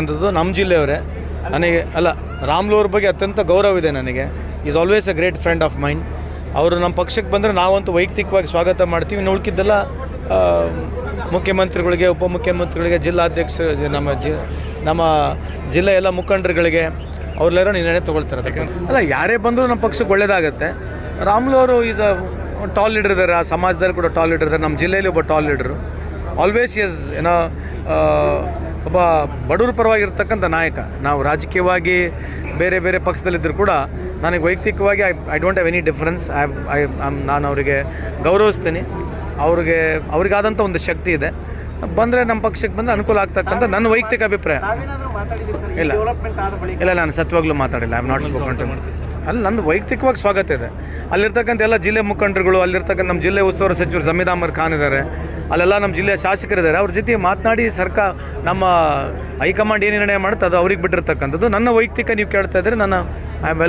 ಅಂತದ್ದು ನಮ್ಮ ಜಿಲ್ಲೆಯವರೇ. ನನಗೆ, ಅಲ್ಲ, ರಾಮ್ಲೂರ್ ಬಗ್ಗೆ ಅತ್ಯಂತ ಗೌರವ ಇದೆ ನನಗೆ. Is always a great friend of mind ಅವರು ನಮ್ಮ ಪಕ್ಷಕ್ಕೆ ಬಂದರೆ ನಾವಂತೂ ವೈಯಕ್ತಿಕವಾಗಿ ಸ್ವಾಗತ ಮಾಡ್ತೀವಿ. ಇನ್ನು ಉಳ್ಕಿದ್ದೆಲ್ಲ ಮುಖ್ಯಮಂತ್ರಿಗಳಿಗೆ, ಉಪಮುಖ್ಯಮಂತ್ರಿಗಳಿಗೆ ಜಿಲ್ಲಾಧ್ಯಕ್ಷ ನಮ್ಮ ಜಿ, ನಮ್ಮ ಜಿಲ್ಲೆ ಎಲ್ಲ ಮುಖಂಡರುಗಳಿಗೆ ಅವ್ರೆಲ್ಲರೂ ನಿರ್ಣಯ ತೊಗೊಳ್ತಾರೆ ಅಲ್ಲ, ಯಾರೇ ಬಂದರೂ ನಮ್ಮ ಪಕ್ಷಕ್ಕೆ ಒಳ್ಳೇದಾಗುತ್ತೆ. ರಾಮ್ಲು ಅವರು ಈಸ್ ಅ ಟಾಲ್ ಲೀಡರ್ ಇದ್ದಾರೆ. ಆ ಸಮಾಜದಲ್ಲಿ ಕೂಡ ಟಾಲ್ ಲೀಡರ್ ಇದ್ದಾರೆ. ನಮ್ಮ ಜಿಲ್ಲೆಯಲ್ಲಿ ಒಬ್ಬ ಟಾಲ್ ಲೀಡರು ಆಲ್ವೇಸ್ ಎಸ್ ಏನೋ ಒಬ್ಬ ಬಡವರ ಪರವಾಗಿರ್ತಕ್ಕಂಥ ನಾಯಕ. ನಾವು ರಾಜಕೀಯವಾಗಿ ಬೇರೆ ಬೇರೆ ಪಕ್ಷದಲ್ಲಿದ್ದರೂ ಕೂಡ ನನಗೆ ವೈಯಕ್ತಿಕವಾಗಿ I I don't have any difference I I ನಾನು ಅವರಿಗೆ ಗೌರವಿಸ್ತೀನಿ. ಅವ್ರಿಗೆ ಅವ್ರಿಗಾದಂಥ ಒಂದು ಶಕ್ತಿ ಇದೆ. ಬಂದರೆ ನಮ್ಮ ಪಕ್ಷಕ್ಕೆ ಬಂದರೆ ಅನುಕೂಲ ಆಗ್ತಕ್ಕಂಥ ನನ್ನ ವೈಯಕ್ತಿಕ ಅಭಿಪ್ರಾಯ. ಇಲ್ಲ. ಇಲ್ಲ ನಾನು ಸತ್ವಾಗ್ಲೂ ಮಾತಾಡಿಲ್ಲ. I am not spoken to ಅಲ್ಲಿ ನಂದು ವೈಯಕ್ತಿಕವಾಗಿ ಸ್ವಾಗತ ಇದೆ. ಅಲ್ಲಿರ್ತಕ್ಕಂಥ ಎಲ್ಲ ಜಿಲ್ಲೆ ಮುಖಂಡರುಗಳು ಅಲ್ಲಿರ್ತಕ್ಕಂಥ ನಮ್ಮ ಜಿಲ್ಲೆ ಉಸ್ತುವಾರಿ ಸಚಿವರು ಜಮೀದ್ ಅಹಮದ್ ಖಾನ್ ಇದ್ದಾರೆ. ಅಲ್ಲೆಲ್ಲ ನಮ್ಮ ಜಿಲ್ಲೆಯ ಶಾಸಕರಿದ್ದಾರೆ. ಅವ್ರ ಜೊತೆ ಮಾತನಾಡಿ ಸರ್ಕಾರ ನಮ್ಮ ಹೈಕಮಾಂಡ್ ಏನು ನಿರ್ಣಯ ಮಾಡುತ್ತೆ ಅದು ಅವ್ರಿಗೆ ಬಿಟ್ಟಿರ್ತಕ್ಕಂಥದ್ದು. ನನ್ನ ವೈಯಕ್ತಿಕ ನೀವು ಕೇಳ್ತಾ ಇದ್ದರೆ ನನ್ನ ಐ ಆಮ್